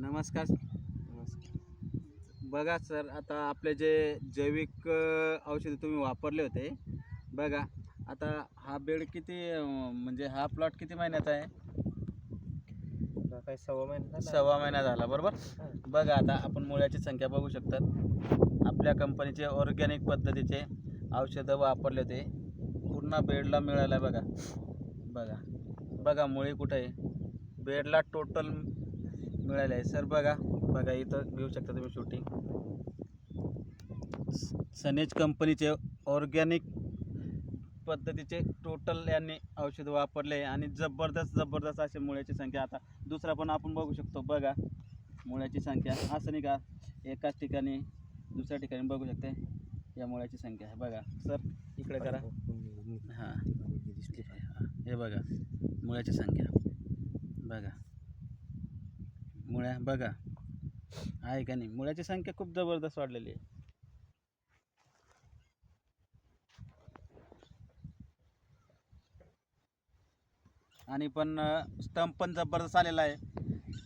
नमस्कार. बघा सर आता आपले जे जैविक औषधे तुम्ही वापरले होते बघा आता हा बेड किती म्हणजे हा प्लॉट किती महिन्याचा आहे? सव्वा महिना. सव्वा महिना झाला बरोबर. बघा आता आपण मुळ्याची संख्या बघू शकतात. आपल्या कंपनीचे ऑर्गॅनिक पद्धतीचे औषधं वापरले होते. पूर्ण बेडला मिळालं आहे बघा. बघा. बघा मुळी कुठं आहे? बेडला टोटल मिळालं आहे. सर बघा. बघा इथं घेऊ शकता तुम्ही शूटिंग सनेज कंपनीचे ऑर्गॅनिक पद्धतीचे टोटल यांनी औषध वापरले आणि जबरदस्त जबरदस्त असे मुळ्याची संख्या आता दुसरा पण आपण बघू शकतो. बघा मुळ्याची संख्या. असं नाही का? एकाच ठिकाणी दुसऱ्या ठिकाणी बघू शकते. या मुळ्याची संख्या आहे. बघा सर इकडे करा. हां हां, हे बघा मुळ्याची संख्या. बघा. मुळ्या बघा. आहे का नाही? मुळ्याची संख्या खूप जबरदस्त वाढलेली आहे. आणि पण स्टंप पण जबरदस्त आलेला आहे.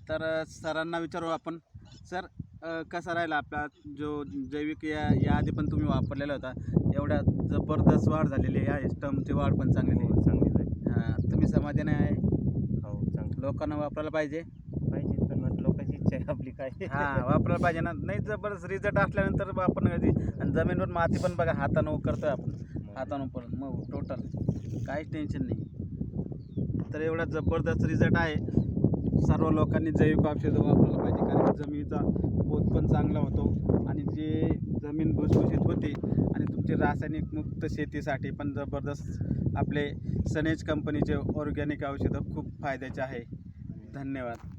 तर सरांना विचारू आपण. सर कसा राहिला आपला जो जैविक या याआधी पण तुम्ही वापरलेला होता एवढ्या जबरदस्त वाढ झालेली आहे. स्टंपची वाढ पण चांगली आहे. हो चांगली हां तुम्ही समाधानी आहे? हो चांगली लोकांना वापरायला पाहिजे पण मग लोकांची इच्छा आहे आपली काय? हां वापरायला पाहिजे ना. नाही जबरदस्त रिझल्ट असल्यानंतर आपण कधी आणि जमीनवर माती पण बघा हातानं करतोय आपण. हातानं पण मग टोटल काहीच टेन्शन नाही. तर एवढा जबरदस्त रिझल्ट आहे. सर्व लोकांनी जैविक औषधं वापरायला पाहिजे कारण जमिनीचा पोत पण चांगला होतो. आणि जे जमीन भुसभुशीत होते आणि तुमची रासायनिक मुक्त शेतीसाठी पण जबरदस्त आपले सनेज कंपनीचे ऑर्गॅनिक औषधं खूप फायद्याचे आहे. धन्यवाद.